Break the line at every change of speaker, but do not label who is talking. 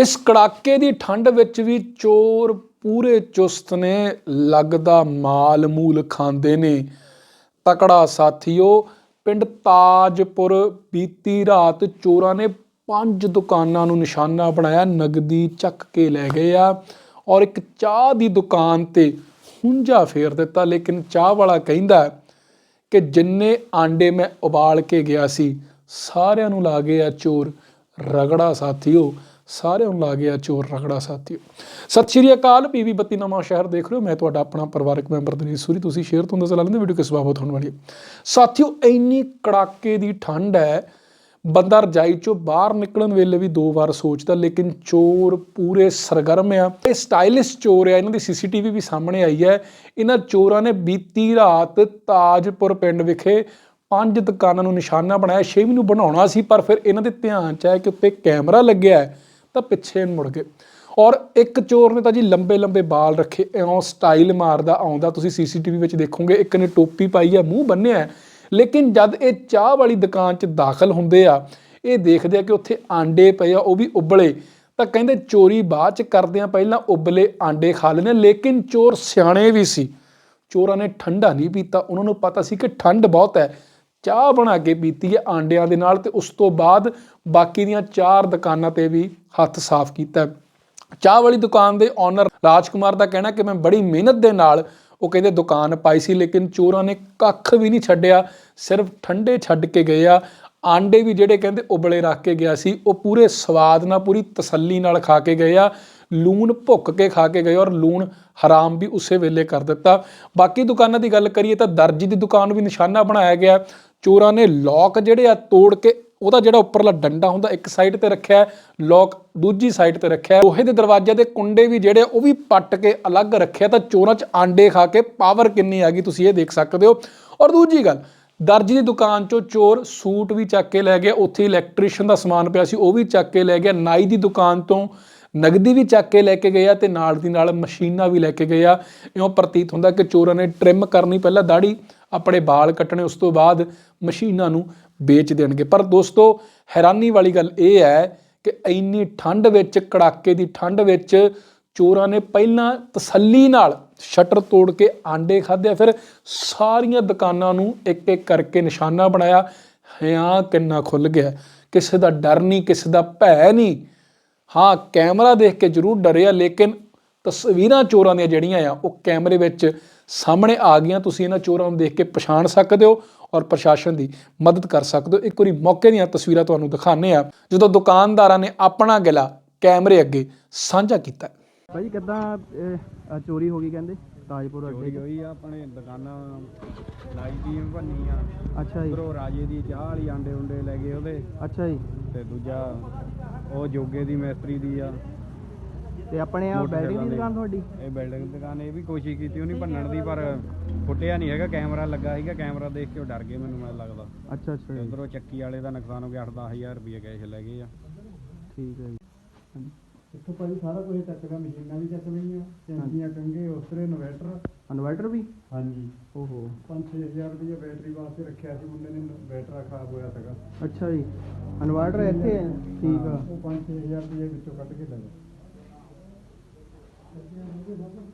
ਇਸ ਕੜਾਕੇ ਦੀ ਠੰਡ ਵਿੱਚ ਵੀ ਚੋਰ ਪੂਰੇ ਚੁਸਤ ਨੇ, ਲੱਗਦਾ ਮਾਲ ਮੂਲ ਖਾਂਦੇ ਨੇ। ਤਕੜਾ ਸਾਥੀਓ, ਪਿੰਡ ਤਾਜਪੁਰ ਬੀਤੀ ਰਾਤ ਚੋਰਾਂ ਨੇ ਪੰਜ ਦੁਕਾਨਾਂ ਨੂੰ ਨਿਸ਼ਾਨਾ ਬਣਾਇਆ, ਨਗਦੀ ਚੱਕ ਕੇ ਲੈ ਗਏ ਆ। ਔਰ ਇੱਕ ਚਾਹ ਦੀ ਦੁਕਾਨ ਤੇ ਹੁੰਝਾ ਫੇਰ ਦਿੱਤਾ। ਲੇਕਿਨ ਚਾਹ ਵਾਲਾ ਕਹਿੰਦਾ ਕਿ ਜਿੰਨੇ ਆਂਡੇ ਮੈਂ ਉਬਾਲ ਕੇ ਗਿਆ ਸੀ, ਸਾਰਿਆਂ ਨੂੰ ਲਾ ਗਿਆ ਚੋਰ ਰਗੜਾ ਸਾਥੀਓ, ਸਾਰਿਆਂ ਨੂੰ ਲਾ ਗਿਆ ਚੋਰ ਰਗੜਾ ਸਾਥੀਓ। ਸਤਿ ਸ਼੍ਰੀ ਅਕਾਲ ਪੀਵੀ ਬੱਤੀ ਨਵਾਂ ਸ਼ਹਿਰ ਦੇਖ ਰਹੇ ਹੋ। ਮੈਂ ਤੁਹਾਡਾ ਆਪਣਾ ਪਰਿਵਾਰਕ ਮੈਂਬਰ ਦਨੀਸ਼ ਸੂਰੀ। ਤੁਸੀਂ ਸ਼ੇਅਰ ਤੋਂ ਦੱਸ ਲੈਂਦੇ ਵੀਡੀਓ ਕਿਸ ਬਾਬਤ ਹੋਣ ਵਾਲੀ ਹੈ। ਸਾਥੀਓ, ਇੰਨੀ ਕੜਾਕੇ ਦੀ ਠੰਡ ਹੈ ਬੰਦਾ ਰਜਾਈ ਚੋਂ ਬਾਹਰ ਨਿਕਲਣ ਵੇਲੇ ਵੀ ਦੋ ਵਾਰ ਸੋਚਦਾ, ਲੇਕਿਨ ਚੋਰ ਪੂਰੇ ਸਰਗਰਮ ਆ। ਇਹ ਸਟਾਈਲਿਸ਼ ਚੋਰ ਆ, ਇਹਨਾਂ ਦੀ ਸੀਸੀਟੀਵੀ ਵੀ ਸਾਹਮਣੇ ਆਈ ਹੈ। ਇਹਨਾਂ ਚੋਰਾਂ ਨੇ ਬੀਤੀ ਰਾਤ ਤਾਜਪੁਰ ਪਿੰਡ ਵਿਖੇ ਪੰਜ ਦੁਕਾਨਾਂ ਨੂੰ ਨਿਸ਼ਾਨਾ ਬਣਾਇਆ, ਛੇਵੀਂ ਨੂੰ ਬਣਾਉਣਾ ਸੀ, ਪਰ ਫਿਰ ਇਹਨਾਂ ਦੇ ਧਿਆਨ ਚ ਆਇਆ ਕਿ ਉੱਤੇ ਕੈਮਰਾ ਲੱਗਿਆ ਹੈ, ਤਾਂ ਪਿੱਛੇ ਮੁੜ ਗਏ। ਔਰ ਇੱਕ ਚੋਰ ਨੇ ਤਾਂ ਜੀ ਲੰਬੇ ਲੰਬੇ ਵਾਲ ਰੱਖੇ ਐਉਂ ਸਟਾਈਲ ਮਾਰਦਾ ਆਉਂਦਾ, ਤੁਸੀਂ ਸੀਸੀਟੀਵੀ ਵਿੱਚ ਦੇਖੋਗੇ, ਇੱਕ ਨੇ ਟੋਪੀ ਪਾਈ ਹੈ, ਮੂੰਹ ਬੰਨਿਆ ਹੈ। ਲੇਕਿਨ ਜਦ ਇਹ ਚਾਹ ਵਾਲੀ ਦੁਕਾਨ 'ਚ ਦਾਖਲ ਹੁੰਦੇ ਆ, ਇਹ ਦੇਖਦੇ ਆ ਕਿ ਉੱਥੇ ਆਂਡੇ ਪਏ ਆ, ਉਹ ਵੀ ਉਬਲੇ। ਤਾਂ ਕਹਿੰਦੇ ਚੋਰੀ ਬਾਅਦ 'ਚ ਕਰਦੇ ਆ ਪਹਿਲਾਂ ਉਬਲੇ ਆਂਡੇ ਖਾ ਲੈਣੇ ਲੇਕਿਨ ਚੋਰ ਸਿਆਣੇ ਵੀ ਸੀ। ਚੋਰਾਂ ਨੇ ਠੰਡਾ ਨਹੀਂ ਪੀਤਾ, ਉਹਨਾਂ ਨੂੰ ਪਤਾ ਸੀ ਕਿ ਠੰਡ ਬਹੁਤ ਹੈ। ਚਾਹ ਬਣਾ ਕੇ ਪੀਤੀ ਹੈ ਆਂਡਿਆਂ ਦੇ ਨਾਲ ਤੇ ਉਸ ਤੋਂ ਬਾਅਦ ਬਾਕੀ ਦੀਆਂ ਚਾਰ ਦੁਕਾਨਾਂ ਤੇ ਵੀ ਹੱਥ ਸਾਫ਼ ਕੀਤਾ। ਚਾਹ ਵਾਲੀ ਦੁਕਾਨ ਦੇ ਓਨਰ ਰਾਜਕੁਮਾਰ ਦਾ ਕਹਿਣਾ ਕਿ ਮੈਂ ਬੜੀ ਮਿਹਨਤ ਦੇ ਨਾਲ ਉਹ ਕਹਿੰਦੇ ਦੁਕਾਨ ਪਾਈ ਸੀ, ਲੇਕਿਨ ਚੋਰਾਂ ਨੇ ਕੱਖ ਵੀ ਨਹੀਂ ਛੱਡਿਆ, ਸਿਰਫ ਠੰਡੇ ਛੱਡ ਕੇ ਗਏ ਆ। ਆਂਡੇ ਵੀ ਜਿਹੜੇ ਕਹਿੰਦੇ ਉਬਲੇ ਰੱਖ ਕੇ ਗਿਆ ਸੀ, ਉਹ ਪੂਰੇ ਸਵਾਦ ਨਾਲ, ਪੂਰੀ ਤਸੱਲੀ ਨਾਲ ਖਾ ਕੇ ਗਏ ਆ। ਲੂਣ ਭੁੱਕ ਕੇ ਖਾ ਕੇ ਗਏ ਔਰ ਲੂਣ ਹਰਾਮ ਵੀ ਉਸੇ ਵੇਲੇ ਕਰ ਦਿੱਤਾ। ਬਾਕੀ ਦੁਕਾਨਾਂ ਦੀ ਗੱਲ ਕਰੀਏ ਤਾਂ ਦਰਜੀ ਦੀ ਦੁਕਾਨ ਵੀ ਨਿਸ਼ਾਨਾ ਬਣਾਇਆ ਗਿਆ। ਚੋਰਾਂ ਨੇ ਲੋਕ ਜਿਹੜੇ ਆ ਤੋੜ ਕੇ ਉਹਦਾ ਜਿਹੜਾ ਉੱਪਰਲਾ ਡੰਡਾ ਹੁੰਦਾ, ਇੱਕ ਸਾਈਡ ਤੇ ਰੱਖਿਆ ਲੋਕ ਦੂਜੀ ਸਾਈਡ ਤੇ ਰੱਖਿਆ ਹੈ। ਲੋਹੇ ਦੇ ਦਰਵਾਜ਼ੇ ਦੇ ਕੁੰਡੇ ਵੀ ਜਿਹੜੇ ਉਹ ਵੀ ਪੱਟ ਕੇ ਅਲੱਗ ਰੱਖਿਆ, ਤਾਂ ਚੋਰਾਂ 'ਚ ਆਂਡੇ ਖਾ ਕੇ ਪਾਵਰ ਕਿੰਨੀ ਆ ਗਈ ਤੁਸੀਂ ਇਹ ਦੇਖ ਸਕਦੇ ਹੋ। ਔਰ ਦੂਜੀ ਗੱਲ, ਦਰਜੀ ਦੀ ਦੁਕਾਨ 'ਚੋਂ ਚੋਰ ਸੂਟ ਵੀ ਚੱਕ ਕੇ ਲੈ ਗਿਆ ਉੱਥੇ ਇਲੈਕਟ੍ਰੀਸ਼ੀਅਨ ਦਾ ਸਮਾਨ ਪਿਆ ਸੀ, ਉਹ ਵੀ ਚੱਕ ਕੇ ਲੈ ਗਿਆ। ਨਾਈ ਦੀ ਦੁਕਾਨ ਤੋਂ ਨਗਦੀ ਵੀ ਚੱਕ ਕੇ ਲੈ ਕੇ ਗਏ ਆ ਤੇ ਨਾਲ ਦੀ ਨਾਲ ਮਸ਼ੀਨਾਂ ਵੀ ਲੈ ਕੇ ਗਏ ਆ। ਇਉਂ ਪ੍ਰਤੀਤ ਹੁੰਦਾ ਕਿ ਚੋਰਾਂ ਨੇ ਟ੍ਰਿਮ ਕਰਨੀ, ਪਹਿਲਾਂ ਦਾੜੀ ਆਪਣੇ ਵਾਲ ਕੱਟਣੇ, ਉਸ ਤੋਂ ਬਾਅਦ ਮਸ਼ੀਨਾਂ ਨੂੰ ਵੇਚ ਦੇਣਗੇ। ਪਰ ਦੋਸਤੋ, ਹੈਰਾਨੀ ਵਾਲੀ ਗੱਲ ਇਹ ਹੈ ਕਿ ਇੰਨੀ ਠੰਡ ਵਿੱਚ, ਕੜਾਕੇ ਦੀ ਠੰਡ ਵਿੱਚ ਚੋਰਾਂ ਨੇ ਪਹਿਲਾਂ ਤਸੱਲੀ ਨਾਲ ਸ਼ਟਰ ਤੋੜ ਕੇ ਆਂਡੇ ਖਾਧੇ। ਫਿਰ ਸਾਰੀਆਂ ਦੁਕਾਨਾਂ ਨੂੰ ਇੱਕ ਇੱਕ ਕਰਕੇ ਨਿਸ਼ਾਨਾ ਬਣਾਇਆ। ਹਾਂ, ਕਿੰਨਾ ਖੁੱਲ ਗਿਆ। ਕਿਸੇ ਦਾ ਡਰ ਨਹੀਂ, ਕਿਸੇ ਦਾ ਭੈ ਨਹੀਂ। ਹਾਂ, ਕੈਮਰਾ ਦੇਖ ਕੇ ਜ਼ਰੂਰ ਡਰਿਆ, ਲੇਕਿਨ ਤਸਵੀਰਾਂ ਚੋਰਾਂ ਦੀਆਂ ਜਿਹੜੀਆਂ ਆ, ਉਹ ਕੈਮਰੇ ਵਿੱਚ ਸਾਹਮਣੇ ਆ ਗਈਆਂ ਤੁਸੀਂ ਇਹਨਾਂ ਚੋਰਾਂ ਨੂੰ ਦੇਖ ਕੇ ਪਛਾਣ ਸਕਦੇ ਹੋ ਔਰ ਪ੍ਰਸ਼ਾਸਨ ਦੀ ਮਦਦ ਕਰ ਸਕਦੇ ਹੋ। ਇੱਕ ਵਾਰੀ ਮੌਕੇ ਦੀਆਂ ਤਸਵੀਰਾਂ ਤੁਹਾਨੂੰ ਦਿਖਾਣੇ ਆ ਜਦੋਂ ਦੁਕਾਨਦਾਰਾਂ ਨੇ ਆਪਣਾ ਗਿਲਾ ਕੈਮਰੇ ਅੱਗੇ ਸਾਂਝਾ ਕੀਤਾ।
ਭਾਈ ਕਿੱਦਾਂ ਚੋਰੀ ਹੋ ਗਈ ਕਹਿੰਦੇ? ਤਾਜਪੁਰ ਅੱਡੇ
ਚੋਰੀ ਹੋਈ ਆ ਆਪਣੇ ਦੁਕਾਨਾਂ ਲਾਈ ਦੀ ਭੰਨੀ ਆ
ਅੱਛਾ ਜੀ।
ਉਧਰੋਂ ਰਾਜੇ ਦੀ ਚਾਹ ਵਾਲੀ ਆਂਡੇ ਉਂਡੇ ਲੈ ਗਏ ਉਹਦੇ।
ਅੱਛਾ ਜੀ।
ਤੇ ਦੂਜਾ ਉਹ ਜੋਗੇ ਦੀ ਮਿਸਤਰੀ ਦੀ ਆ।
ਤੇ ਆਪਣੇ ਆ ਬੈਟਰੀ ਦੀ ਦੁਕਾਨ ਤੁਹਾਡੀ?
ਇਹ ਬਿਲਡਿੰਗ ਦੁਕਾਨ ਇਹ ਵੀ ਕੋਸ਼ਿਸ਼ ਕੀਤੀ ਉਹਨੇ ਭੰਨਣ ਦੀ ਪਰ ਫੁੱਟਿਆ ਨਹੀਂ ਹੈਗਾ ਕੈਮਰਾ ਲੱਗਾ ਸੀਗਾ ਕੈਮਰਾ ਦੇਖ ਕੇ ਉਹ ਡਰ ਗਏ ਮੈਨੂੰ ਮੈਨੂੰ ਲੱਗਦਾ।
ਅੱਛਾ ਅੱਛਾ
ਉਧਰੋਂ ਚੱਕੀ ਵਾਲੇ ਦਾ ਨੁਕਸਾਨ ਹੋ ਗਿਆ 8-10000 ਰੁਪਏ ਕੈਸ਼ ਲੈ ਗਏ ਆ।
ਠੀਕ ਹੈ ਜੀ।
ਇੱਥੋਂ ਭਾਈ ਸਾਰਾ ਕੁਝ ਚੱਕਦਾ ਮਸ਼ੀਨਾਂ ਵੀ ਚੱਕ ਲਈਆਂ ਚੈਂਪੀਆਂ ਕੰਗੇ ਉਸਤਰੇ ਇਨਵਰਟਰ।
ਇਨਵਰਟਰ ਵੀ?
ਹਾਂਜੀ।
ਓਹੋ।
5-6000 ਰੁਪਏ ਬੈਟਰੀ ਵਾਸਤੇ ਰੱਖਿਆ ਸੀ ਮੁੰਡੇ ਨੇ ਬੈਟਰਾ ਖਰਾਬ ਹੋਇਆ ਸੀਗਾ।
ਅੱਛਾ ਜੀ। ਇਨਵਰਟਰ ਇੱਥੇ ਹੈ? ਠੀਕ ਆ।
ਉਹ 5-6000 ਰੁਪਏ ਵਿੱਚੋਂ ਕੱਢ ਕੇ ਲੈ ਗਏ। 그냥 이게 무슨